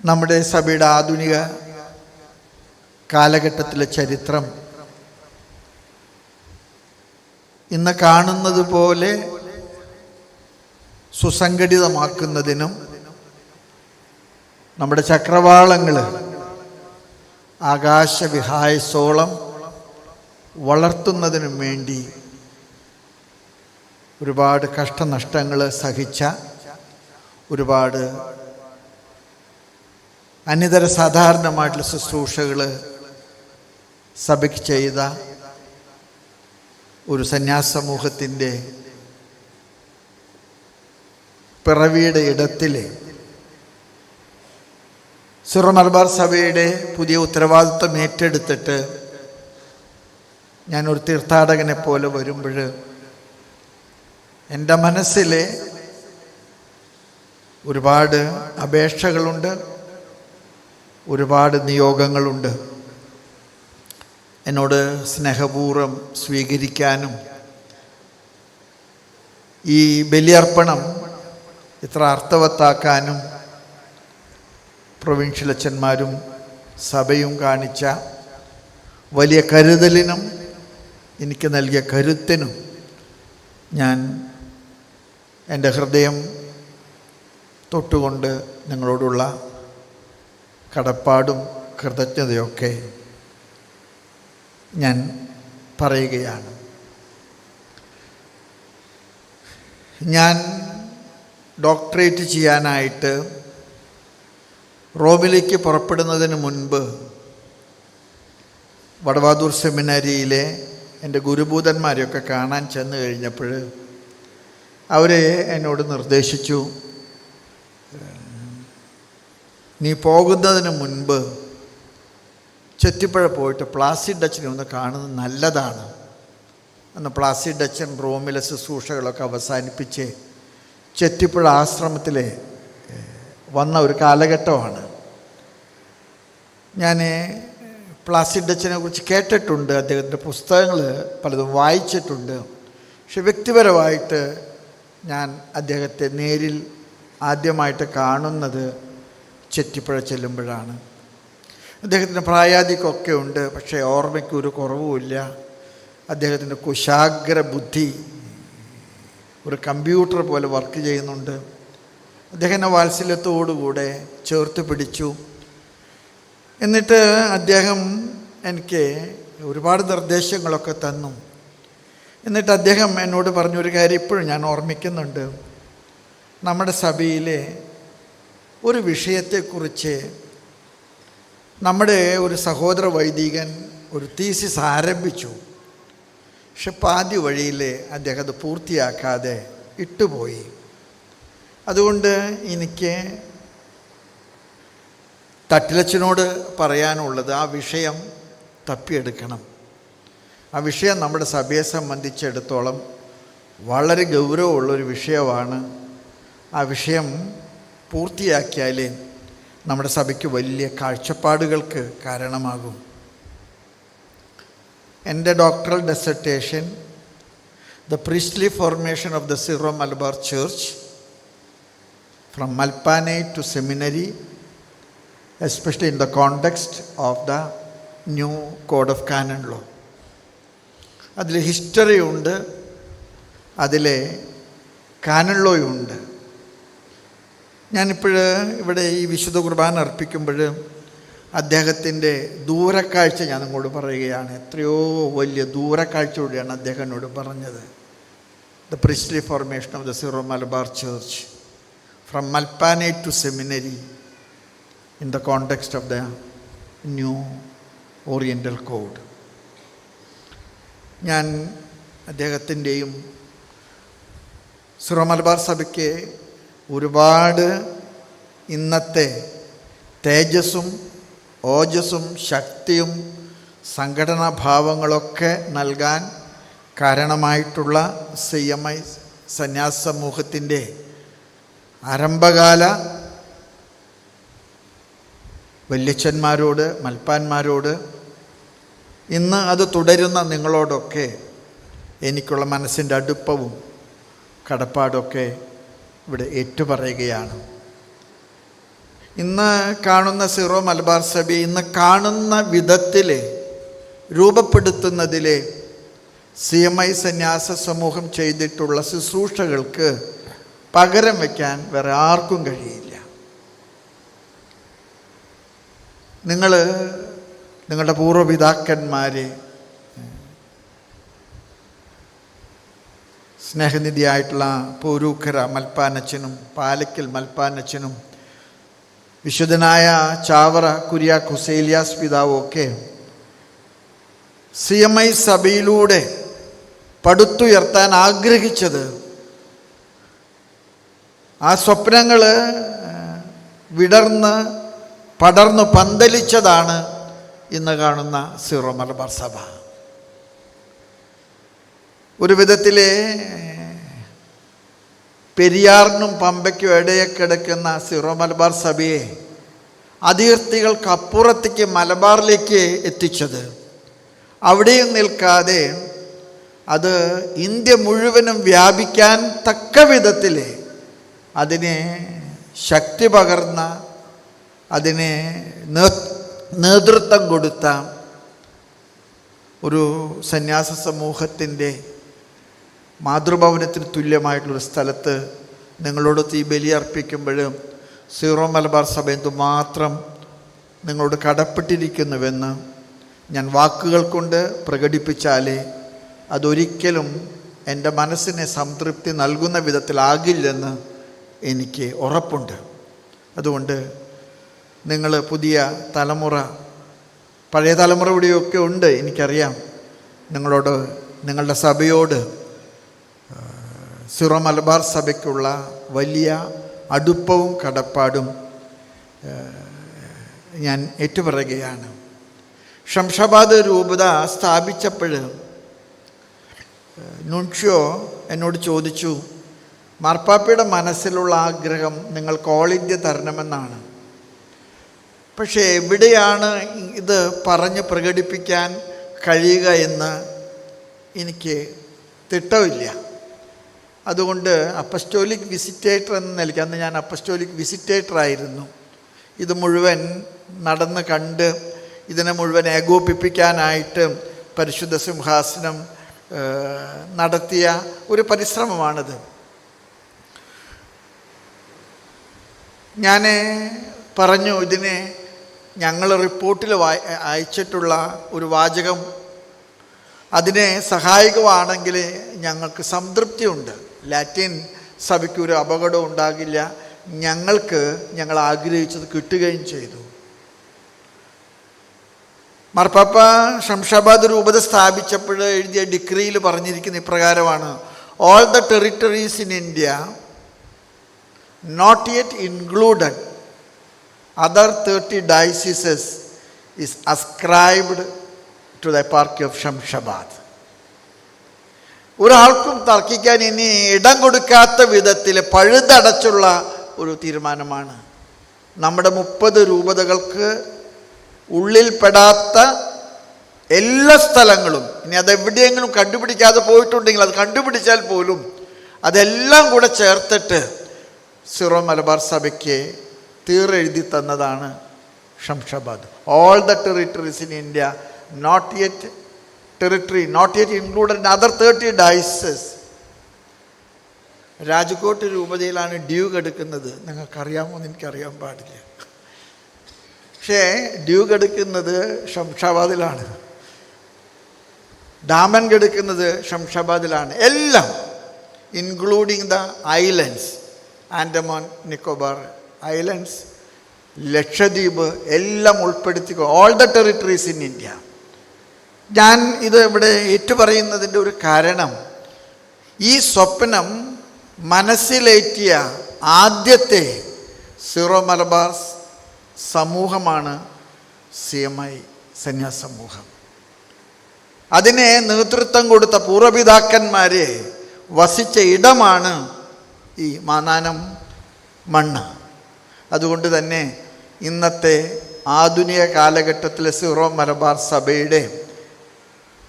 നമ്മുടെ സഭയുടെ ആധുനിക കാലഘട്ടത്തിലെ ചരിത്രം. ഇന്ന് കാണുന്നത് പോലെ സുസംഘടിതമാക്കുന്നതിനും നമ്മുടെ ചക്രവാളങ്ങൾ ആകാശവിഹായസോളം വളർത്തുന്നതിനും വേണ്ടി ഒരുപാട് കഷ്ടനഷ്ടങ്ങൾ സഹിച്ച ഒരുപാട് അന്യതര സാധാരണമായിട്ടുള്ള ശുശ്രൂഷകൾ സഭയ്ക്ക് ചെയ്ത ഒരു സന്യാസ സമൂഹത്തിന്റെ പിറവിയുടെ ഇടത്തിലെ സിറോ മലബാർ സഭയുടെ പുതിയ ഉത്തരവാദിത്വം ഏറ്റെടുത്തിട്ട് ഞാനൊരു തീർത്ഥാടകനെ പോലെ വരുമ്പോൾ എന്റെ മനസ്സിലെ ഒരുപാട് അപേക്ഷകളുണ്ട്. ഒരുപാട് നിയോഗങ്ങളുണ്ട്. എന്നോട് സ്നേഹപൂർവം സ്വീകരിക്കാനും ഈ ബലിയർപ്പണം ഇത്ര അർത്ഥവത്താക്കാനും പ്രൊവിൻഷ്യൽ അച്ഛന്മാരും സഭയും കാണിച്ച വലിയ കരുതലിനും എനിക്ക് നൽകിയ കരുത്തിനും ഞാൻ എന്റെ ഹൃദയം തൊട്ടുകൊണ്ട് നിങ്ങളോടുള്ള കടപ്പാടും കൃതജ്ഞതയൊക്കെ ഞാൻ പറയുകയാണ്. ഞാൻ ഡോക്ടറേറ്റ് ചെയ്യാനായിട്ട് റോമിലേക്ക് പുറപ്പെടുന്നതിന് മുൻപ് വടവാദൂർ സെമിനാരിയിലെ എന്റെ ഗുരുഭൂതന്മാരെയൊക്കെ കാണാൻ ചെന്ന് കഴിഞ്ഞപ്പോൾ അവരെ എന്നോട് നിർദ്ദേശിച്ചു. നീ പോകുന്നതിന് മുൻപ് ചെത്തിപ്പുഴ പോയിട്ട് പ്ലാസിഡ് അച്ഛനെ ഒന്ന് കാണുന്നത് നല്ലതാണ്. അന്ന് പ്ലാസിഡ് അച്ഛൻ റോമിലെ ശുശ്രൂഷകളൊക്കെ അവസാനിപ്പിച്ച് ചെത്തിപ്പുഴ ആശ്രമത്തിലെ വന്ന ഒരു കാലഘട്ടമാണ്. ഞാൻ പ്ലാസിഡ് അച്ഛനെ കുറിച്ച് കേട്ടിട്ടുണ്ട്. അദ്ദേഹത്തിന്റെ പുസ്തകങ്ങൾ പലതും വായിച്ചിട്ടുണ്ട്. പക്ഷെ വ്യക്തിപരമായിട്ട് ഞാൻ അദ്ദേഹത്തെ നേരിൽ ആദ്യമായിട്ട് കാണുന്നത് ചെറ്റിപ്പുഴ ചെല്ലുമ്പോഴാണ്. അദ്ദേഹത്തിന്റെ പ്രായാധികമൊക്കെ ഉണ്ട് പക്ഷേ ഓർമ്മയ്ക്ക് ഒരു കുറവുമില്ല അദ്ദേഹത്തിന്റെ കുശാഗ്ര ബുദ്ധി ഒരു കമ്പ്യൂട്ടർ പോലെ വർക്ക് ചെയ്യുന്നുണ്ട്. അദ്ദേഹം വാത്സല്യത്തോടുകൂടെ ചേർത്ത് പിടിച്ചു. എന്നിട്ട് അദ്ദേഹം എനിക്ക് ഒരുപാട് നിർദ്ദേശങ്ങളൊക്കെ തന്നു. എന്നിട്ട് അദ്ദേഹം എന്നോട് പറഞ്ഞൊരു കാര്യം ഇപ്പോഴും ഞാൻ ഓർമ്മിക്കുന്നുണ്ട്. നമ്മുടെ സഭയിലെ ഒരു വിഷയത്തെക്കുറിച്ച് നമ്മുടെ ഒരു സഹോദര വൈദികൻ ഒരു തീസിസ് ആരംഭിച്ചു. പക്ഷെ പാതി വഴിയിൽ അദ്ദേഹം അത് പൂർത്തിയാക്കാതെ ഇട്ടുപോയി. അതുകൊണ്ട് എനിക്ക് തട്ടിലച്ചനോട് പറയാനുള്ളത് ആ വിഷയം തപ്പിയെടുക്കണം. ആ വിഷയം നമ്മുടെ സഭയെ സംബന്ധിച്ചിടത്തോളം വളരെ ഗൗരവമുള്ളൊരു വിഷയമാണ്. ആ വിഷയം പൂർത്തിയാക്കിയാൽ നമ്മുടെ സഭയ്ക്ക് വലിയ കാഴ്ചപ്പാടുകൾക്ക് കാരണമാകും. എന്റെ doctoral dissertation the priestly formation of the Syro Malabar church from Malpanate to seminary especially in the context of the new code of canon law. അതിൽ ഹിസ്റ്ററിയുണ്ട് അതിലെ കാനൺ ലോയുണ്ട്. ഞാനിപ്പോൾ ഇവിടെ ഈ വിശുദ്ധ കുർബാന അർപ്പിക്കുമ്പോൾ അദ്ദേഹത്തിന്റെ ദൂരക്കാഴ്ച ഞാൻ നിങ്ങളോട് പറയുകയാണ്. എത്രയോ വലിയ ദൂരക്കാഴ്ചയോടെയാണ് അദ്ദേഹം എന്നോട് പറഞ്ഞത്. The priestly formation of the Syro Malabar church from Malpanate to seminary in the context of the new oriental code ഞാൻ അദ്ദേഹത്തിന്റെയും സിറോ മലബാർ സഭയ്ക്ക് ഒരുപാട് ഇന്നത്തെ തേജസ്സും ഓജസ്സും ശക്തിയും സംഘടനാ ഭാവങ്ങളൊക്കെ നൽകാൻ കാരണമായിട്ടുള്ള സി എം ഐ സന്യാസ സമൂഹത്തിന്റെ ആരംഭകാല വല്യച്ഛന്മാരോട് മൽപ്പാന്മാരോട് ഇന്ന് അത് തുടരുന്ന നിങ്ങളോടൊക്കെ എനിക്കുള്ള മനസ്സിന്റെ അടുപ്പവും കടപ്പാടൊക്കെ ഇവിടെ ഏറ്റുപറയുകയാണ്. ഇന്ന് കാണുന്ന സിറോ മലബാർ സഭ ഇന്ന് കാണുന്ന വിധത്തിൽ രൂപപ്പെടുത്തുന്നതിൽ സി എം ഐ സന്യാസ സമൂഹം ചെയ്തിട്ടുള്ള ശുശ്രൂഷകൾക്ക് പകരം വയ്ക്കാൻ വേറെ ആർക്കും കഴിയില്ല. നിങ്ങൾ നിങ്ങളുടെ പൂർവപിതാക്കന്മാരെ സ്നേഹനിധിയായിട്ടുള്ള പോരൂക്കര മൽപ്പാനച്ചനും പാലക്കൽ മൽപ്പാനച്ചനും വിശുദ്ധനായ ചാവറ കുര്യ കുസേലിയാസ് പിതാവും സി എം ഐ സഭയിലൂടെ പടുത്തുയർത്താൻ ആഗ്രഹിച്ചത് ആ സ്വപ്നങ്ങൾ വിടർന്ന് പടർന്നു പന്തലിച്ചതാണ് ഇന്ന് കാണുന്ന സിറോ മലബാർ സഭ. ഒരു വിധത്തിലെ പെരിയാറിനും പമ്പയ്ക്കും ഇടയെ കിടക്കുന്ന സിറോ മലബാർ സഭയെ അതിർത്തികൾക്കപ്പുറത്തേക്ക് മലബാറിലേക്ക് എത്തിച്ചത്. അവിടെയും നിൽക്കാതെ അത് ഇന്ത്യ മുഴുവനും വ്യാപിക്കാൻ തക്ക വിധത്തിൽ അതിനെ ശക്തി പകർന്ന അതിനെ നേതൃത്വം കൊടുത്ത ഒരു സന്യാസ സമൂഹത്തിന്റെ മാതൃഭവനത്തിന് തുല്യമായിട്ടുള്ളൊരു സ്ഥലത്ത് നിങ്ങളോട് തീ ബലിയർപ്പിക്കുമ്പോൾ സീറോ മലബാർ സഭ എന്തുമാത്രം നിങ്ങളോട് കടപ്പെട്ടിരിക്കുന്നുവെന്ന് ഞാൻ വാക്കുകൾ കൊണ്ട് പ്രകടിപ്പിച്ചാലേ അതൊരിക്കലും എന്റെ മനസ്സിനെ സംതൃപ്തി നൽകുന്ന വിധത്തിലാകില്ലെന്ന് എനിക്ക് ഉറപ്പുണ്ട്. അതുകൊണ്ട് നിങ്ങൾ പുതിയ തലമുറ പഴയ തലമുറ ഇവിടെയൊക്കെ ഉണ്ട് എനിക്കറിയാം. നിങ്ങളോട് നിങ്ങളുടെ സഭയോട് സിറോ മലബാർ സഭയ്ക്കുള്ള വലിയ അടുപ്പവും കടപ്പാടും ഞാൻ ഏറ്റുപറയുകയാണ്. ഷംഷാബാദ് രൂപത സ്ഥാപിച്ചപ്പോൾ നുൻഷ്യോ എന്നോട് ചോദിച്ചു മാർപ്പാപ്പയുടെ മനസ്സിലുള്ള ആഗ്രഹം നിങ്ങൾ ഓൾ ഇന്ത്യ തരണമെന്നാണ്. പക്ഷേ എവിടെയാണ് ഇത് പറഞ്ഞ് പ്രകടിപ്പിക്കാൻ കഴിയുക എന്ന് എനിക്ക് തിട്ടമില്ല അതുകൊണ്ട് അപ്പസ്റ്റോലിക് വിസിറ്റേറ്റർ എന്ന നിലയ്ക്ക് അന്ന് ഞാൻ അപ്പസ്റ്റോലിക് വിസിറ്റേറ്റർ ആയിരുന്നു ഇത് മുഴുവൻ നടന്ന് കണ്ട് ഇതിനെ മുഴുവൻ ഏകോപിപ്പിക്കാനായിട്ട് പരിശുദ്ധ സിംഹാസനം നടത്തിയ ഒരു പരിശ്രമമാണിത്. ഞാൻ പറഞ്ഞു ഇതിനെ ഞങ്ങൾ റിപ്പോർട്ടിൽ വായി അയച്ചിട്ടുള്ള ഒരു വാചകം. അതിനെ സഹായകമാണെങ്കിൽ ഞങ്ങൾക്ക് സംതൃപ്തിയുണ്ട്. ലാറ്റിൻ സഭയ്ക്ക് ഒരു അപകടം ഉണ്ടാകില്ല. ഞങ്ങൾക്ക് ഞങ്ങൾ ആഗ്രഹിച്ചത് കിട്ടുകയും ചെയ്തു. മാർപ്പാപ്പ ഷംഷാബാദ് രൂപത സ്ഥാപിച്ചപ്പോൾ എഴുതിയ ഡിഗ്രിയിൽ പറഞ്ഞിരിക്കുന്ന ഇപ്രകാരമാണ് all the territories in India not yet included other thirty dioceses is ascribed to the eparchy of Shamshabad ഒരാൾക്കും തർക്കിക്കാൻ ഇനി ഇടം കൊടുക്കാത്ത വിധത്തിൽ പഴുതടച്ചുള്ള ഒരു തീരുമാനമാണ്. നമ്മുടെ മുപ്പത് രൂപതകൾക്ക് ഉള്ളിൽപ്പെടാത്ത എല്ലാ സ്ഥലങ്ങളും ഇനി അതെവിടെയെങ്കിലും കണ്ടുപിടിക്കാതെ പോയിട്ടുണ്ടെങ്കിൽ അത് കണ്ടുപിടിച്ചാൽ പോലും അതെല്ലാം കൂടെ ചേർത്തിട്ട് സിറോ മലബാർ സഭയ്ക്ക് തീറെഴുതി തന്നതാണ് Shamshabad. All the territories in India not yet territory not yet included other thirty dioceses Rajkot രൂപതയിലാണ് ഡ്യൂഗ് എടുക്കുന്നത്. നിങ്ങൾക്കറിയാമോ എന്ന് എനിക്കറിയാൻ പാടില്ല. പക്ഷേ ഡ്യൂഗ് എടുക്കുന്നത് ഷംഷാബാദിലാണ്. ഡാമൻ എടുക്കുന്നത് ഷംഷാബാദിലാണ്. എല്ലാം including the islands Andaman Nicobar islands Lakshadweep എല്ലാം ഉൾപ്പെടുത്തിക്കോ. All the territories in India ഞാൻ ഇത് ഇവിടെ ഏറ്റുപറയുന്നതിന്റെ ഒരു കാരണം ഈ സ്വപ്നം മനസ്സിലേറ്റിയ ആദ്യത്തെ സീറോ മലബാർ സമൂഹമാണ് സി എം ഐ സന്യാസ സമൂഹം അതിനെ നേതൃത്വം കൊടുത്ത പൂർവപിതാക്കന്മാരെ വസിച്ച ഇടമാണ് ഈ മാനാനം മണ്ണ്. അതുകൊണ്ട് തന്നെ ഇന്നത്തെ ആധുനിക കാലഘട്ടത്തിലെ സീറോ മലബാർ സഭയുടെ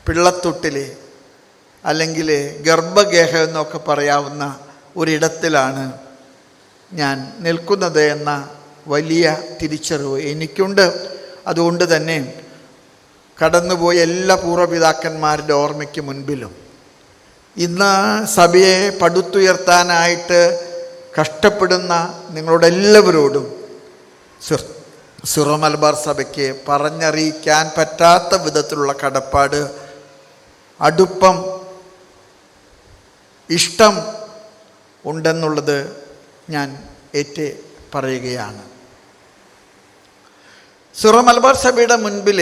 പിള്ളത്തൊട്ടിലെ അല്ലെങ്കിൽ ഗർഭഗേഹ എന്നൊക്കെ പറയാവുന്ന ഒരിടത്തിലാണ് ഞാൻ നിൽക്കുന്നത് എന്ന വലിയ തിരിച്ചറിവ് എനിക്കുണ്ട്. അതുകൊണ്ട് തന്നെ കടന്നുപോയ എല്ലാ പൂർവപിതാക്കന്മാരുടെ ഓർമ്മയ്ക്ക് മുൻപിലും ഇന്ന് സഭയെ പടുത്തുയർത്താനായിട്ട് കഷ്ടപ്പെടുന്ന നിങ്ങളോട് എല്ലാവരോടും സിറോ മലബാർ സഭയ്ക്ക് പറഞ്ഞറിയിക്കാൻ പറ്റാത്ത വിധത്തിലുള്ള കടപ്പാട് അടുപ്പം ഇഷ്ടം ഉണ്ടെന്നുള്ളത് ഞാൻ ഏറ്റ് പറയുകയാണ്. സിറോ മലബാർ സഭയുടെ മുൻപിൽ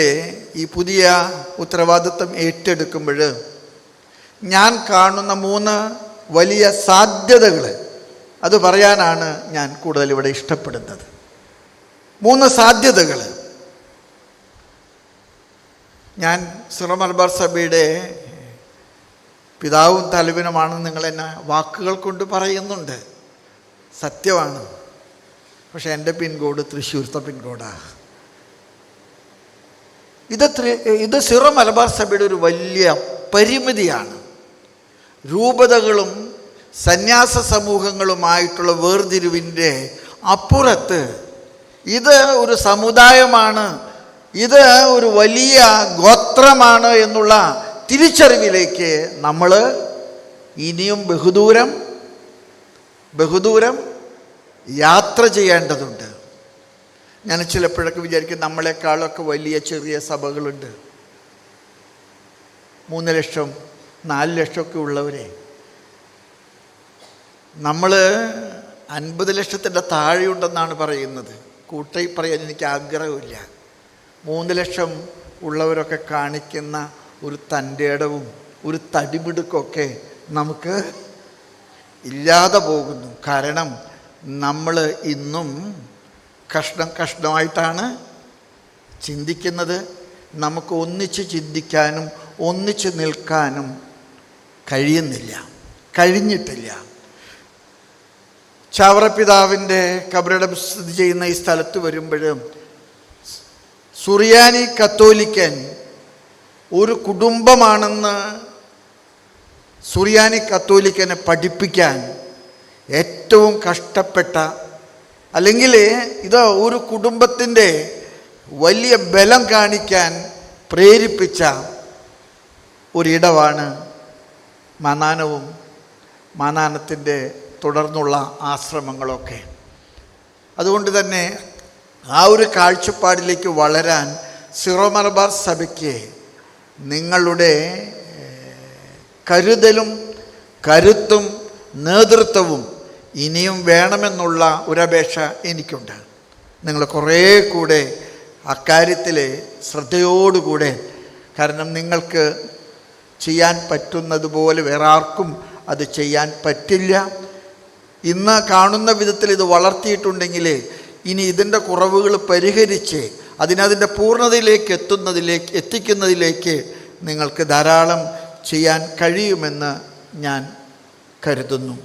ഈ പുതിയ ഉത്തരവാദിത്വം ഏറ്റെടുക്കുമ്പോൾ ഞാൻ കാണുന്ന മൂന്ന് വലിയ സാധ്യതകൾ. അത് പറയാനാണ് ഞാൻ കൂടുതൽ ഇവിടെ ഇഷ്ടപ്പെടുന്നത്. മൂന്ന് സാധ്യതകൾ. ഞാൻ സിറോ മലബാർ സഭയുടെ പിതാവും തലവിനുമാണെന്ന് നിങ്ങളെന്നെ വാക്കുകൾ കൊണ്ട് പറയുന്നുണ്ട്. സത്യമാണ്. പക്ഷെ എന്റെ പിൻകോഡ് തൃശ്ശൂർത്തെ പിൻകോഡാണ് ഇത് ഇത് സിറോ മലബാർ സഭയുടെ ഒരു വലിയ പരിമിതിയാണ്. രൂപതകളും സന്യാസ സമൂഹങ്ങളുമായിട്ടുള്ള വേർതിരിവിന്റെ അപ്പുറത്ത് ഇത് ഒരു സമുദായമാണ്. ഇത് ഒരു വലിയ ഗോത്രമാണ് എന്നുള്ള തിരിച്ചറിവിലേക്ക് നമ്മൾ ഇനിയും ബഹുദൂരം ബഹുദൂരം യാത്ര ചെയ്യേണ്ടതുണ്ട്. ഞാൻ ചിലപ്പോഴൊക്കെ വിചാരിക്കും നമ്മളെക്കാളൊക്കെ വലിയ ചെറിയ സഭകളുണ്ട്. മൂന്ന് ലക്ഷം നാല് ലക്ഷമൊക്കെ ഉള്ളവരെ. നമ്മൾ അൻപത് ലക്ഷത്തിന്റെ താഴെയുണ്ടെന്നാണ് പറയുന്നത്. കൂട്ടായി പറയാൻ എനിക്ക് ആഗ്രഹമില്ല. മൂന്ന് ലക്ഷം ഉള്ളവരൊക്കെ കാണിക്കുന്ന ഒരു തന്റെ ഇടവും ഒരു തടിമിടുക്കൊക്കെ നമുക്ക് ഇല്ലാതെ പോകുന്നു. കാരണം നമ്മൾ ഇന്നും കഷ്ണം കഷ്ണമായിട്ടാണ് ചിന്തിക്കുന്നത്. നമുക്ക് ഒന്നിച്ച് ചിന്തിക്കാനും ഒന്നിച്ച് നിൽക്കാനും കഴിയുന്നില്ല. കഴിഞ്ഞിട്ടില്ല. ചാവറപിതാവിന്റെ കബറിടം സ്ഥിതി ചെയ്യുന്ന ഈ സ്ഥലത്ത് വരുമ്പോഴും സുറിയാനി കത്തോലിക്കൻ ഒരു കുടുംബമാണെന്ന് സുറിയാനി കത്തോലിക്കനെ പഠിപ്പിക്കാൻ ഏറ്റവും കഷ്ടപ്പെട്ട അല്ലെങ്കിൽ ഇത് ഒരു കുടുംബത്തിന്റെ വലിയ ബലം കാണിക്കാൻ പ്രേരിപ്പിച്ച ഒരിടമാണ് മാനാനവും മാനാനത്തിന്റെ തുടർന്നുള്ള ആശ്രമങ്ങളൊക്കെ. അതുകൊണ്ട് തന്നെ ആ ഒരു കാഴ്ചപ്പാടിലേക്ക് വളരാൻ സിറോ മലബാർ സഭയ്ക്ക് നിങ്ങളുടെ കരുതലും കരുത്തും നേതൃത്വവും ഇനിയും വേണമെന്നുള്ള ഒരപേക്ഷ എനിക്കുണ്ട്. നിങ്ങൾ കുറേ കൂടെ അക്കാര്യത്തിൽ ശ്രദ്ധയോടുകൂടെ കാരണം നിങ്ങൾക്ക് ചെയ്യാൻ പറ്റുന്നതുപോലെ വേറെ ആർക്കും അത് ചെയ്യാൻ പറ്റില്ല. ഇന്ന് കാണുന്ന വിധത്തിൽ ഇത് വളർത്തിയിട്ടുണ്ടെങ്കിൽ ഇനി ഇതിന്റെ കുറവുകൾ പരിഹരിച്ച് അതിനതിന്റെ പൂർണതയിലേക്ക് എത്തുന്നതിലേക്ക് എത്തിക്കുന്നതിലേക്ക് നിങ്ങൾക്ക് ധാരാളം ചെയ്യാൻ കഴിയുമെന്ന് ഞാൻ കരുതുന്നു.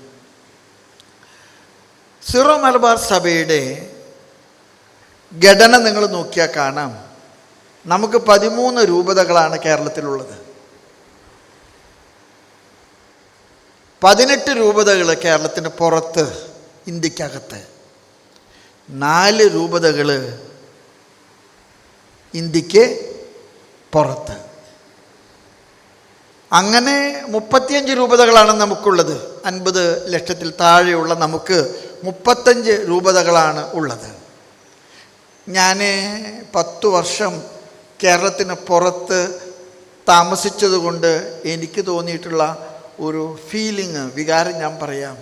സിറോ മലബാർ സഭയുടെ ഘടന നിങ്ങൾ നോക്കിയാൽ കാണാം. നമുക്ക് പതിമൂന്ന് രൂപതകളാണ് കേരളത്തിലുള്ളത്. പതിനെട്ട് രൂപതകൾ കേരളത്തിന് പുറത്ത് ഇന്ത്യക്കകത്ത്. നാല് രൂപതകൾ ഇന്ത്യയ്ക്ക് പുറത്ത്. അങ്ങനെ മുപ്പത്തിയഞ്ച് രൂപതകളാണ് നമുക്കുള്ളത്. അൻപത് ലക്ഷത്തിൽ താഴെയുള്ള നമുക്ക് മുപ്പത്തഞ്ച് രൂപതകളാണ് ഉള്ളത്. ഞാൻ പത്തു വർഷം കേരളത്തിന് പുറത്ത് താമസിച്ചതുകൊണ്ട് എനിക്ക് തോന്നിയിട്ടുള്ള ഒരു ഫീലിംഗ് വികാരം ഞാൻ പറയാം.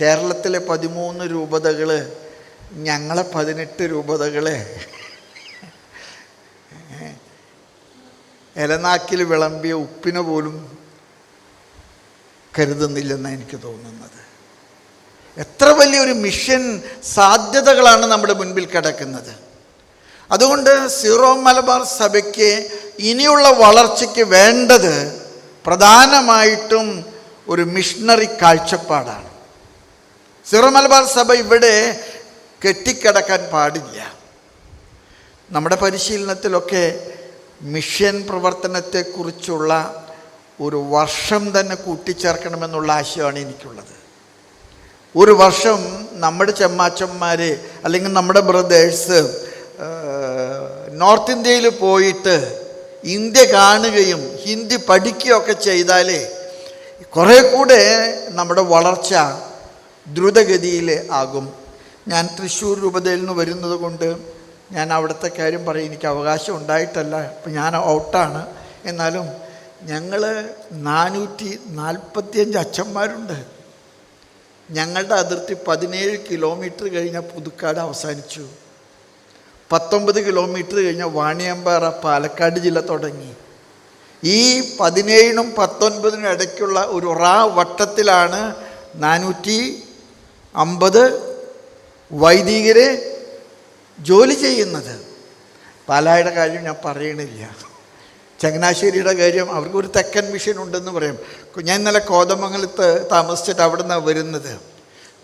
കേരളത്തിലെ പതിമൂന്ന് രൂപതകൾ ഞങ്ങളെ പതിനെട്ട് രൂപതകളെ എലനാക്കിൽ വിളമ്പിയ ഉപ്പിനെ പോലും കരുതുന്നില്ലെന്നാണ് എനിക്ക് തോന്നുന്നത്. എത്ര വലിയൊരു മിഷൻ സാധ്യതകളാണ് നമ്മുടെ മുൻപിൽ കിടക്കുന്നത്. അതുകൊണ്ട് സീറോ മലബാർ സഭയ്ക്ക് ഇനിയുള്ള വളർച്ചയ്ക്ക് വേണ്ടത് പ്രധാനമായിട്ടും ഒരു മിഷണറി കാഴ്ചപ്പാടാണ്. സീറോ മലബാർ സഭ ഇവിടെ കെട്ടിക്കിടക്കാൻ പാടില്ല. നമ്മുടെ പരിശീലനത്തിലൊക്കെ മിഷൻ പ്രവർത്തനത്തെക്കുറിച്ചുള്ള ഒരു വർഷം തന്നെ കൂട്ടിച്ചേർക്കണമെന്നുള്ള ആശയമാണ് എനിക്കുള്ളത്. ഒരു വർഷം നമ്മുടെ ചെമ്മാച്ചന്മാർ അല്ലെങ്കിൽ നമ്മുടെ ബ്രദേഴ്സ് നോർത്ത് ഇന്ത്യയിൽ പോയിട്ട് ഇന്ത്യ കാണുകയും ഹിന്ദി പഠിക്കുകയൊക്കെ ചെയ്താലേ കുറേ കൂടെ നമ്മുടെ വളർച്ച ദ്രുതഗതിയിൽ ആകും. ഞാൻ തൃശ്ശൂർ രൂപതയിൽ നിന്ന് വരുന്നത് കൊണ്ട് ഞാൻ അവിടുത്തെ കാര്യം പറയും എനിക്ക് അവകാശം ഉണ്ടായിട്ടല്ല ഇപ്പം ഞാൻ ഔട്ടാണ്. എന്നാലും ഞങ്ങൾ നാനൂറ്റി നാൽപ്പത്തിയഞ്ച് അച്ഛന്മാരുണ്ട്. ഞങ്ങളുടെ അതിർത്തി പതിനേഴ് കിലോമീറ്റർ കഴിഞ്ഞ പുതുക്കാട് അവസാനിച്ചു. പത്തൊമ്പത് കിലോമീറ്റർ കഴിഞ്ഞ വാണിയമ്പാറ പാലക്കാട് ജില്ല തുടങ്ങി. ഈ പതിനേഴിനും പത്തൊൻപതിനും ഇടയ്ക്കുള്ള ഒരു റാ വട്ടത്തിലാണ് നാനൂറ്റി അമ്പത് വൈദികരെ ജോലി ചെയ്യുന്നത്. പാലായുടെ കാര്യം ഞാൻ പറയണില്ല. ചങ്ങനാശ്ശേരിയുടെ കാര്യം അവർക്കൊരു തെക്കൻ മിഷൻ ഉണ്ടെന്ന് പറയും. ഞാൻ ഇന്നലെ കോതമംഗലത്ത് താമസിച്ചിട്ട് അവിടെ നിന്നാണ് വരുന്നത്.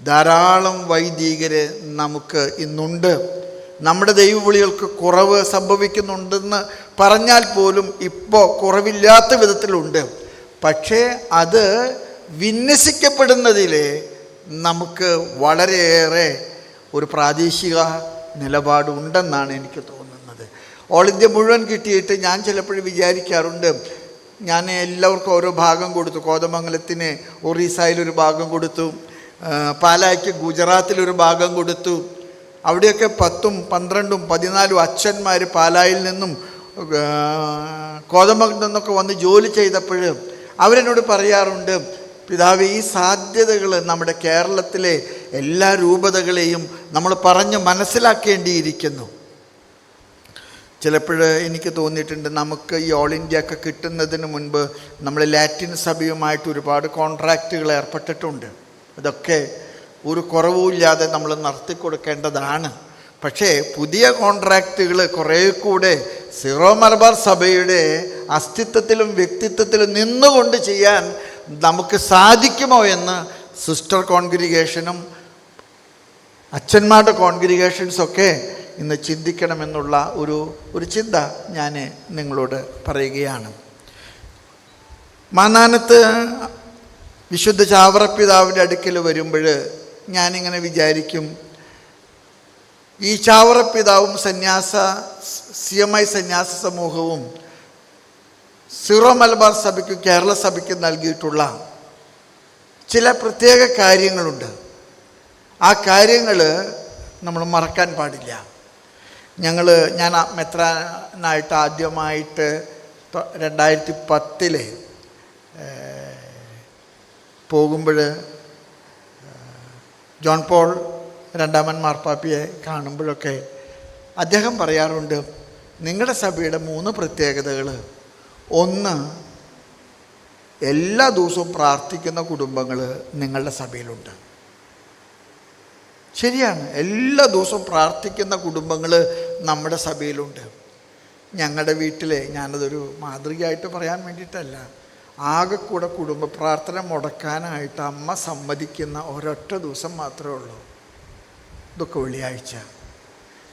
ധാരാളം വൈദികര് നമുക്ക് ഇന്നുണ്ട്. നമ്മുടെ ദൈവവിളികൾക്ക് കുറവ് സംഭവിക്കുന്നുണ്ടെന്ന് പറഞ്ഞാൽ പോലും ഇപ്പോൾ കുറവില്ലാത്ത വിധത്തിലുണ്ട്. പക്ഷേ അത് വിന്യസിക്കപ്പെടുന്നതിൽ നമുക്ക് വളരെയേറെ ഒരു പ്രാദേശിക നിലപാടുണ്ടെന്നാണ് എനിക്ക് തോന്നുന്നത്. ഓൾ ഇന്ത്യ മുഴുവൻ കിട്ടിയിട്ട് ഞാൻ ചിലപ്പോഴും വിചാരിക്കാറുണ്ട് ഞാൻ എല്ലാവർക്കും ഓരോ ഭാഗം കൊടുത്തു. കോതമംഗലത്തിന് ഒറീസയിലൊരു ഭാഗം കൊടുത്തു പാലായ്ക്ക് ഗുജറാത്തിലൊരു ഭാഗം കൊടുത്തു. അവിടെയൊക്കെ പത്തും പന്ത്രണ്ടും പതിനാലും അച്ഛന്മാർ പാലായിൽ നിന്നും കോതമംഗലത്തു നിന്നൊക്കെ വന്ന് ജോലി ചെയ്തപ്പോൾ അവരെന്നോട് പറയാറുണ്ട് പിതാവ് ഈ സാധ്യതകൾ നമ്മുടെ കേരളത്തിലെ എല്ലാ രൂപതകളെയും നമ്മൾ പറഞ്ഞ് മനസ്സിലാക്കേണ്ടിയിരിക്കുന്നു. ചിലപ്പോൾ എനിക്ക് തോന്നിയിട്ടുണ്ട് നമുക്ക് ഈ ഓൾ ഇന്ത്യ ഒക്കെ കിട്ടുന്നതിന് മുൻപ് നമ്മൾ ലാറ്റിൻ സഭയുമായിട്ട് ഒരുപാട് കോൺട്രാക്റ്റുകൾ ഏർപ്പെട്ടിട്ടുണ്ട്. അതൊക്കെ ഒരു കുറവുമില്ലാതെ നമ്മൾ നടത്തി കൊടുക്കേണ്ടതാണ് പക്ഷേ പുതിയ കോൺട്രാക്റ്റുകൾ കുറേ കൂടെ സിറോ മലബാർ സഭയുടെ അസ്തിത്വത്തിലും വ്യക്തിത്വത്തിലും നിന്നുകൊണ്ട് ചെയ്യാൻ നമുക്ക് സാധിക്കുമോ എന്ന് സിസ്റ്റർ കോൺഗ്രിഗേഷനും അച്ഛന്മാരുടെ കോൺഗ്രിഗേഷൻസൊക്കെ ഇന്ന് ചിന്തിക്കണമെന്നുള്ള ഒരു ഒരു ചിന്ത ഞാൻ നിങ്ങളോട് പറയുകയാണ്. മാനാനത്ത് വിശുദ്ധ ചാവറപ്പിതാവിന്റെ അടുക്കൽ വരുമ്പോൾ ഞാനിങ്ങനെ വിചാരിക്കും ഈ ചാവറപ്പിതാവും സന്യാസ സി എം ഐ സന്യാസ സമൂഹവും സിറോ മലബാർ സഭയ്ക്കും കേരള സഭയ്ക്കും നൽകിയിട്ടുള്ള ചില പ്രത്യേക കാര്യങ്ങളുണ്ട്. ആ കാര്യങ്ങൾ നമ്മൾ മറക്കാൻ പാടില്ല. ഞങ്ങൾ ഞാൻ മെത്രാനായിട്ട് ആദ്യമായിട്ട് രണ്ടായിരത്തി പത്തിൽ പോകുമ്പോൾ ജോൺ പോൾ രണ്ടാമൻ മാർപ്പാപ്പിയെ കാണുമ്പോഴൊക്കെ അദ്ദേഹം പറയാറുണ്ട് നിങ്ങളുടെ സഭയുടെ മൂന്ന് പ്രത്യേകതകൾ ഒന്ന് എല്ലാ ദിവസവും പ്രാർത്ഥിക്കുന്ന കുടുംബങ്ങൾ നിങ്ങളുടെ സഭയിലുണ്ട്. ശരിയാണ് എല്ലാ ദിവസവും പ്രാർത്ഥിക്കുന്ന കുടുംബങ്ങൾ നമ്മുടെ സഭയിലുണ്ട്. ഞങ്ങളുടെ വീട്ടിലെ ഞാനതൊരു മാതൃകയായിട്ട് പറയാൻ വേണ്ടിയിട്ടല്ല ആകെ കൂടെ കുടുംബ പ്രാർത്ഥന മുടക്കാനായിട്ട് അമ്മ സമ്മതിക്കുന്ന ഒരൊറ്റ ദിവസം മാത്രമേ ഉള്ളൂ. ദുഃഖ വെള്ളിയാഴ്ച.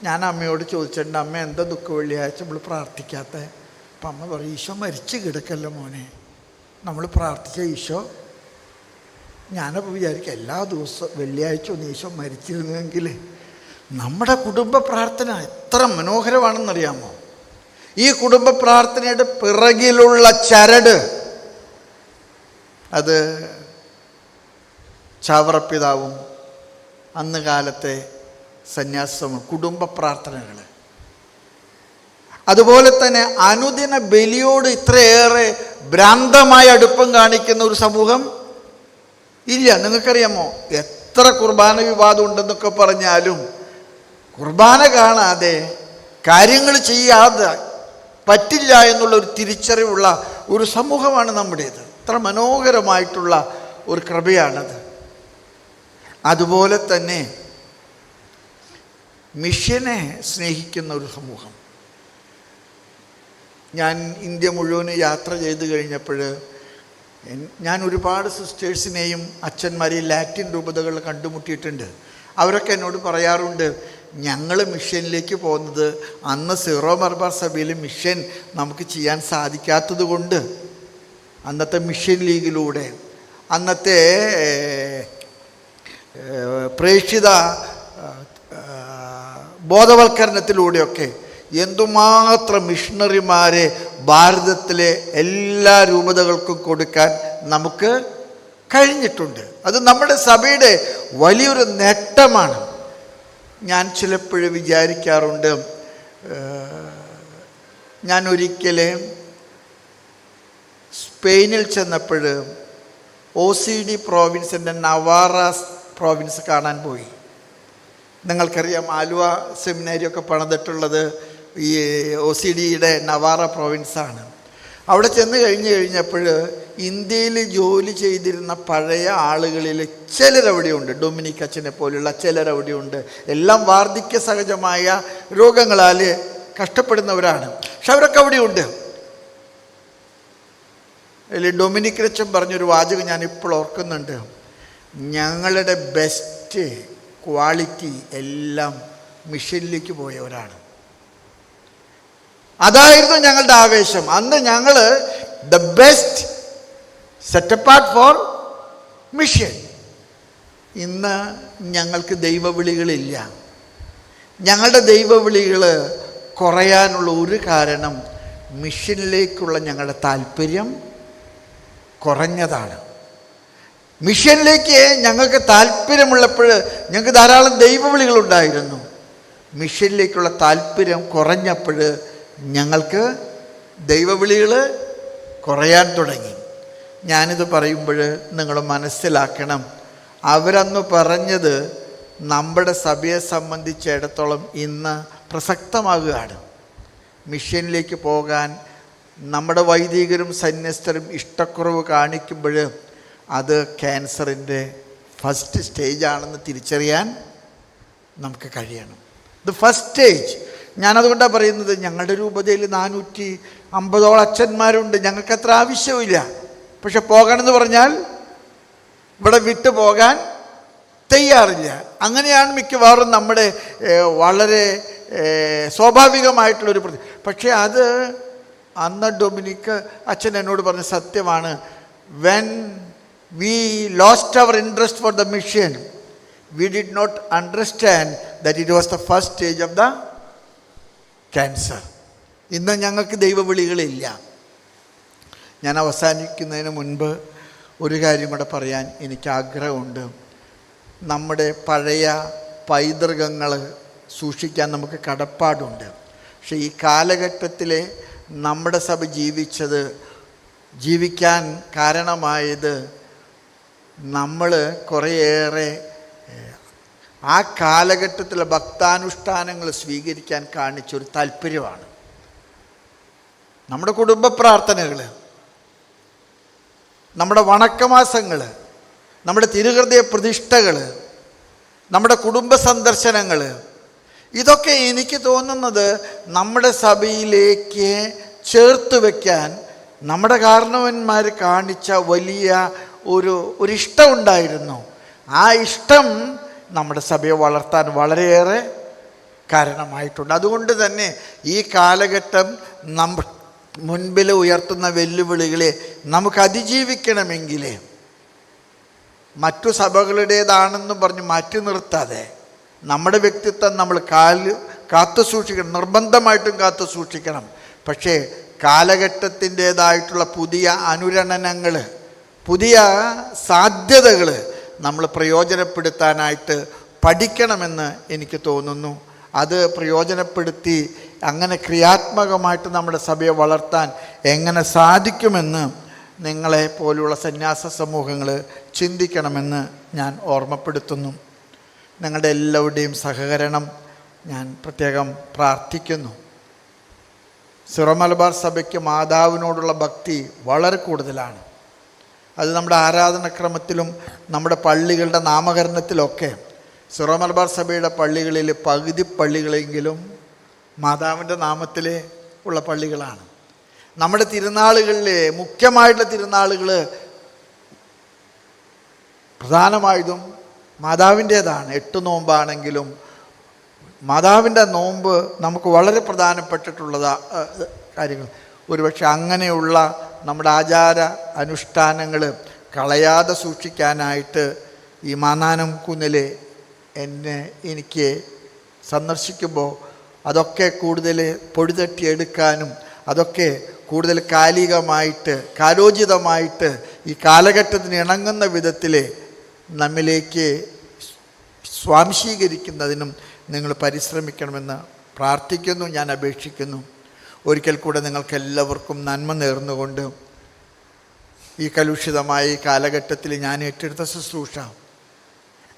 ഞാൻ അമ്മയോട് ചോദിച്ചിട്ടുണ്ട് അമ്മ എന്താ ദുഃഖ വെള്ളിയാഴ്ച? നമ്മൾ പ്രാർത്ഥിക്കാത്ത അപ്പം അമ്മ പറയും ഈശോ മരിച്ചു കിടക്കല്ല മോനെ. നമ്മൾ പ്രാർത്ഥിച്ച ഈശോ ഞാനപ്പോൾ വിചാരിക്കും എല്ലാ ദിവസവും വെള്ളിയാഴ്ച ഒന്ന് ഈശോ മരിച്ചിരുന്നെങ്കിൽ നമ്മുടെ കുടുംബ പ്രാർത്ഥന എത്ര മനോഹരമാണെന്നറിയാമോ? ഈ കുടുംബ പ്രാർത്ഥനയുടെ പിറകിലുള്ള ചരട് അത് ചാവറപ്പിതാവും അന്ന് കാലത്തെ സന്യാസവും കുടുംബ പ്രാർത്ഥനകൾ അതുപോലെ തന്നെ അനുദിന ബലിയോട് ഇത്രയേറെ ഭ്രാന്തമായ അടുപ്പം കാണിക്കുന്ന ഒരു സമൂഹം ഇല്ല. നിങ്ങൾക്കറിയാമോ? എത്ര കുർബാന വിവാദം ഉണ്ടെന്നൊക്കെ പറഞ്ഞാലും കുർബാന കാണാതെ കാര്യങ്ങൾ ചെയ്യാതെ പറ്റില്ല എന്നുള്ള ഒരു തിരിച്ചറിവുള്ള ഒരു സമൂഹമാണ് നമ്മുടേത്. ഇത്ര മനോഹരമായിട്ടുള്ള ഒരു കൃപയാണത്. അതുപോലെ തന്നെ മിഷനെ സ്നേഹിക്കുന്ന ഒരു സമൂഹം. ഞാൻ ഇന്ത്യ മുഴുവൻ യാത്ര ചെയ്ത് കഴിഞ്ഞപ്പോൾ ഞാൻ ഒരുപാട് സിസ്റ്റേഴ്സിനെയും അച്ഛന്മാരെയും ലാറ്റിൻ രൂപതകൾ കണ്ടുമുട്ടിയിട്ടുണ്ട്. അവരൊക്കെ എന്നോട് പറയാറുണ്ട് ഞങ്ങൾ മിഷനിലേക്ക് പോകുന്നത് അന്ന് സീറോ മർബാർ സഭയിൽ മിഷൻ നമുക്ക് ചെയ്യാൻ സാധിക്കാത്തത് കൊണ്ട്. അന്നത്തെ മിഷൻ ലീഗിലൂടെ. അന്നത്തെ പ്രേക്ഷിത ബോധവൽക്കരണത്തിലൂടെയൊക്കെ എന്തുമാത്രം മിഷണറിമാരെ ഭാരതത്തിലെ എല്ലാ രൂപതകൾക്കും കൊടുക്കാൻ നമുക്ക് കഴിഞ്ഞിട്ടുണ്ട്. അത് നമ്മുടെ സഭയുടെ വലിയൊരു നേട്ടമാണ്. ഞാൻ ചിലപ്പോഴും വിചാരിക്കാറുണ്ട് ഞാൻ ഒരിക്കൽ സ്പെയിനിൽ ചെന്നപ്പോൾ ഒ സി ഡി പ്രോവിൻസിന്റെ നവാറ പ്രോവിൻസ് കാണാൻ പോയി. നിങ്ങൾക്കറിയാം ആലുവ സെമിനാരിയൊക്കെ പണിതിട്ടുള്ളത് ഈ ഒ സി ഡിയുടെ നവാറ പ്രോവിൻസാണ്. അവിടെ ചെന്ന് കഴിഞ്ഞ് കഴിഞ്ഞപ്പോൾ ഇന്ത്യയിൽ ജോലി ചെയ്തിരുന്ന പഴയ ആളുകളിൽ ചിലരവിടെയുണ്ട്. ഡൊമിനിക് അച്ഛനെ പോലുള്ള ചിലരവിടെയുണ്ട്. എല്ലാം വാർദ്ധക്യ സഹജമായ രോഗങ്ങളാൽ കഷ്ടപ്പെടുന്നവരാണ്. പക്ഷെ അവരൊക്കെ അവിടെയുണ്ട്. അതിൽ ഡൊമിനിക് അച്ഛൻ പറഞ്ഞൊരു വാചകം ഞാൻ ഇപ്പോൾ ഓർക്കുന്നുണ്ട്. ഞങ്ങളുടെ ബെസ്റ്റ് ക്വാളിറ്റി എല്ലാം മിഷനിലേക്ക് പോയവരാണ്. അതായിരുന്നു ഞങ്ങളുടെ ആവേശം. അന്ന് ഞങ്ങൾ the best set apart for mission ഇന്ന് ഞങ്ങൾക്ക് ദൈവവിളികളില്ല. ഞങ്ങളുടെ ദൈവവിളികൾ കുറയാനുള്ള ഒരു കാരണം മിഷനിലേക്കുള്ള ഞങ്ങളുടെ താല്പര്യം കുറഞ്ഞതാണ്. മിഷനിലേക്ക് ഞങ്ങൾക്ക് താല്പര്യമുള്ളപ്പോൾ ഞങ്ങൾക്ക് ധാരാളം ദൈവവിളികളുണ്ടായിരുന്നു. മിഷനിലേക്കുള്ള താല്പര്യം കുറഞ്ഞപ്പോൾ ഞങ്ങൾക്ക് ദൈവവിളികൾ കുറയാൻ തുടങ്ങി. ഞാനിത് പറയുമ്പോൾ നിങ്ങൾ മനസ്സിലാക്കണം. അവരന്ന് പറഞ്ഞത് നമ്മുടെ സഭയെ സംബന്ധിച്ചിടത്തോളം ഇന്ന് പ്രസക്തമാകുകയാണ്. മിഷനിലേക്ക് പോകാൻ നമ്മുടെ വൈദികരും സന്യസ്തരും ഇഷ്ടക്കുറവ് കാണിക്കുമ്പോൾ അത് ക്യാൻസറിന്റെ ഫസ്റ്റ് സ്റ്റേജാണെന്ന് തിരിച്ചറിയാൻ നമുക്ക് കഴിയണം. ദ ഫസ്റ്റ് സ്റ്റേജ് ഞാനതുകൊണ്ടാണ് പറയുന്നത് ഞങ്ങളുടെ രൂപതയിൽ നാനൂറ്റി അമ്പതോളം അച്ഛന്മാരുണ്ട് ഞങ്ങൾക്ക് അത്ര ആവശ്യമില്ല പക്ഷെ പോകണമെന്ന് പറഞ്ഞാൽ ഇവിടെ വിട്ടു പോകാൻ തയ്യാറില്ല. അങ്ങനെയാണ് മിക്കവാറും നമ്മുടെ വളരെ സ്വാഭാവികമായിട്ടുള്ളൊരു പ്രതി പക്ഷേ അത് അന്ന് ഡൊമിനിക്ക് അച്ഛൻ എന്നോട് പറഞ്ഞ സത്യമാണ്. When we lost our interest for the mission we did not understand that it was the first stage of the cancer ഇന്ന് ഞങ്ങൾക്ക് ദൈവവിളികളില്ല. ഞാൻ അവസാനിക്കുന്നതിന് മുൻപ് ഒരു കാര്യം കൂടെ പറയാൻ എനിക്ക് ആഗ്രഹമുണ്ട്. നമ്മുടെ പഴയ പൈതൃകങ്ങൾ സൂക്ഷിക്കാൻ നമുക്ക് കടപ്പാടുണ്ട്. പക്ഷേ ഈ കാലഘട്ടത്തിലെ നമ്മുടെ സഭ ജീവിച്ചത് ജീവിക്കാൻ കാരണമായത് നമ്മൾ കുറേയേറെ ആ കാലഘട്ടത്തിലെ ഭക്താനുഷ്ഠാനങ്ങൾ സ്വീകരിക്കാൻ കാണിച്ചൊരു താല്പര്യമാണ്. നമ്മുടെ കുടുംബ പ്രാർത്ഥനകൾ നമ്മുടെ വണക്കമാസങ്ങൾ നമ്മുടെ തിരുഹൃദയ പ്രതിഷ്ഠകൾ നമ്മുടെ കുടുംബ സന്ദർശനങ്ങൾ ഇതൊക്കെ എനിക്ക് തോന്നുന്നത് നമ്മുടെ സഭയിലേക്ക് ചേർത്ത് വയ്ക്കാൻ നമ്മുടെ കാരണവന്മാർ കാണിച്ച വലിയ ഒരു ഒരു ഇഷ്ടമുണ്ടായിരുന്നു ആ ഇഷ്ടം നമ്മുടെ സഭയെ വളർത്താൻ വളരെയേറെ കാരണമായിട്ടുണ്ട്. അതുകൊണ്ട് തന്നെ ഈ കാലഘട്ടം നമ്മ മുൻപിൽ ഉയർത്തുന്ന വെല്ലുവിളികളെ നമുക്ക് അതിജീവിക്കണമെങ്കിൽ മറ്റു സഭകളുടേതാണെന്നും പറഞ്ഞ് മാറ്റി നിർത്താതെ നമ്മുടെ വ്യക്തിത്വം നമ്മൾ കാൽ കാത്തു സൂക്ഷിക്കണം നിർബന്ധമായിട്ടും കാത്തു സൂക്ഷിക്കണം. പക്ഷേ കാലഘട്ടത്തിന്റേതായിട്ടുള്ള പുതിയ അനുരണനങ്ങൾ പുതിയ സാധ്യതകൾ നമ്മൾ പ്രയോജനപ്പെടുത്താനായിട്ട് പഠിക്കണമെന്ന് എനിക്ക് തോന്നുന്നു. അത് പ്രയോജനപ്പെടുത്തി അങ്ങനെ ക്രിയാത്മകമായിട്ട് നമ്മുടെ സഭയെ വളർത്താൻ എങ്ങനെ സാധിക്കുമെന്ന് നിങ്ങളെ പോലുള്ള സന്യാസ സമൂഹങ്ങൾ ചിന്തിക്കണമെന്ന് ഞാൻ ഓർമ്മപ്പെടുത്തുന്നു. നിങ്ങളുടെ എല്ലാവരുടെയും സഹകരണം ഞാൻ പ്രത്യേകം പ്രാർത്ഥിക്കുന്നു. സിറോ മലബാർ സഭയ്ക്ക് മാതാവിനോടുള്ള ഭക്തി വളരെ കൂടുതലാണ്. അത് നമ്മുടെ ആരാധനക്രമത്തിലും നമ്മുടെ പള്ളികളുടെ നാമകരണത്തിലൊക്കെ സിറോ സഭയുടെ പള്ളികളിൽ പകുതി പള്ളികളെങ്കിലും മാതാവിന്റെ നാമത്തിൽ ഉള്ള പള്ളികളാണ്. നമ്മുടെ തിരുനാളുകളിൽ മുഖ്യമായിട്ടുള്ള തിരുനാളുകൾ പ്രധാനമായതും മാതാവിന്റേതാണ്. എട്ട് നോമ്പാണെങ്കിലും മാതാവിന്റെ നോമ്പ് നമുക്ക് വളരെ പ്രധാനപ്പെട്ടിട്ടുള്ളതാ കാര്യങ്ങൾ. ഒരുപക്ഷെ അങ്ങനെയുള്ള നമ്മുടെ ആചാര അനുഷ്ഠാനങ്ങൾ കളയാതെ സൂക്ഷിക്കാനായിട്ട് ഈ മാനാനം കുന്നിൽ എന്നെ എനിക്ക് സന്ദർശിക്കുമ്പോൾ അതൊക്കെ കൂടുതൽ പൊടിതട്ടിയെടുക്കാനും അതൊക്കെ കൂടുതൽ കാലികമായിട്ട് കാലോചിതമായിട്ട് ഈ കാലഘട്ടത്തിന് ഇണങ്ങുന്ന വിധത്തിൽ നമ്മിലേക്ക് സ്വാംശീകരിക്കുന്നതിനും നിങ്ങൾ പരിശ്രമിക്കണമെന്ന് പ്രാർത്ഥിക്കുന്നു ഞാൻ അപേക്ഷിക്കുന്നു. ഒരിക്കൽ കൂടെ നിങ്ങൾക്ക് എല്ലാവർക്കും നന്മ നേർന്നുകൊണ്ട് ഈ കലുഷിതമായ ഈ കാലഘട്ടത്തിൽ ഞാൻ ഏറ്റെടുത്ത ശുശ്രൂഷ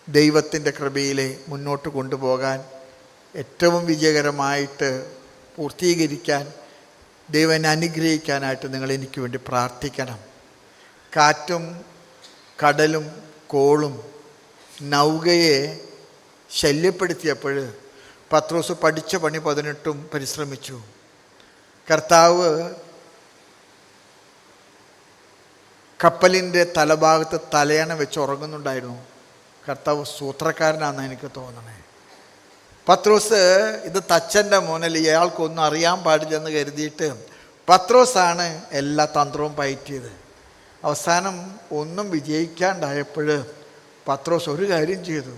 ദൈവത്തിന്റെ കൃപയിലെ മുന്നോട്ട് കൊണ്ടുപോകാൻ ഏറ്റവും വിജയകരമായിട്ട് പൂർത്തീകരിക്കാൻ ദൈവനെ അനുഗ്രഹിക്കാനായിട്ട് നിങ്ങൾ എനിക്ക് വേണ്ടി പ്രാർത്ഥിക്കണം. കാറ്റും കടലും കോളും നൗകയെ ശല്യപ്പെടുത്തിയപ്പോൾ പത്രോസ് പഠിച്ച പണി പതിനെട്ടും പരിശ്രമിച്ചു. കർത്താവ് കപ്പലിന്റെ തലഭാഗത്ത് തലയണ വെച്ച് ഉറങ്ങുന്നുണ്ടായിരുന്നു. കർത്താവ് സൂത്രക്കാരനാണെന്ന് എനിക്ക് തോന്നണേ. പത്രോസ് ഇത് തച്ചന്റെ മോനൽ ഇയാൾക്കൊന്നും അറിയാൻ പാടില്ലെന്ന് കരുതിയിട്ട് പത്രോസാണ് എല്ലാ തന്ത്രവും പയറ്റിയത്. അവസാനം ഒന്നും വിജയിക്കാണ്ടായപ്പോൾ പത്രോസ് ഒരു കാര്യം ചെയ്തു.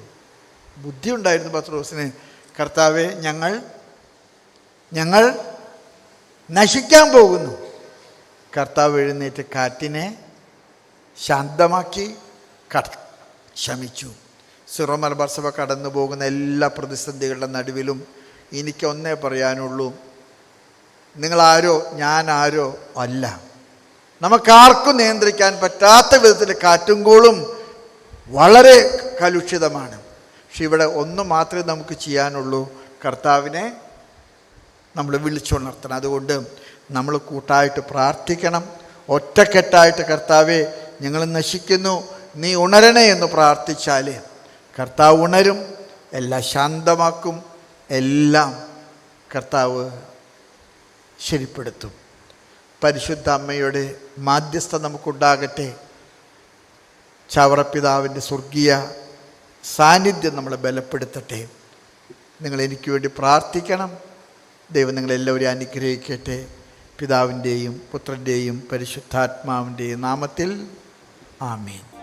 ബുദ്ധി ഉണ്ടായിരുന്നു പത്രോസിന് കർത്താവെ ഞങ്ങൾ ഞങ്ങൾ നശിക്കാൻ പോകുന്നു. കർത്താവ് എഴുന്നേറ്റ് കാറ്റിനെ ശാന്തമാക്കി കട ശമിച്ചു. സിറോ സഭ കടന്നു പോകുന്ന എല്ലാ പ്രതിസന്ധികളുടെ നടുവിലും എനിക്കൊന്നേ പറയാനുള്ളൂ. നിങ്ങളാരോ ഞാനാരോ അല്ല. നമുക്കാർക്കും നിയന്ത്രിക്കാൻ പറ്റാത്ത വിധത്തിൽ കാറ്റും കോളും വളരെ കലുഷിതമാണ്. പക്ഷെ ഇവിടെ ഒന്ന് മാത്രമേ നമുക്ക് ചെയ്യാനുള്ളൂ. കർത്താവിനെ നമ്മൾ വിളിച്ചുണർത്തണം. അതുകൊണ്ട് നമ്മൾ കൂട്ടായിട്ട് പ്രാർത്ഥിക്കണം. ഒറ്റക്കെട്ടായിട്ട് കർത്താവെ ഞങ്ങൾ നശിക്കുന്നു. നീ ഉണരണേ എന്ന് പ്രാർത്ഥിച്ചാൽ കർത്താവ് ഉണരും എല്ലാം ശാന്തമാക്കും എല്ലാം കർത്താവ് ശരിപ്പെടുത്തും. പരിശുദ്ധ അമ്മയുടെ മാധ്യസ്ഥ നമുക്കുണ്ടാകട്ടെ. ചവറപ്പിതാവിന്റെ സ്വർഗീയ സാന്നിധ്യം നമ്മളെ ബലപ്പെടുത്തട്ടെ. നിങ്ങൾ എനിക്ക് വേണ്ടി പ്രാർത്ഥിക്കണം. ദൈവം നിങ്ങളെല്ലാവരെയും അനുഗ്രഹിക്കട്ടെ. പിതാവിന്റെയും പുത്രന്റെയും പരിശുദ്ധാത്മാവിന്റെയും നാമത്തിൽ ആമീൻ.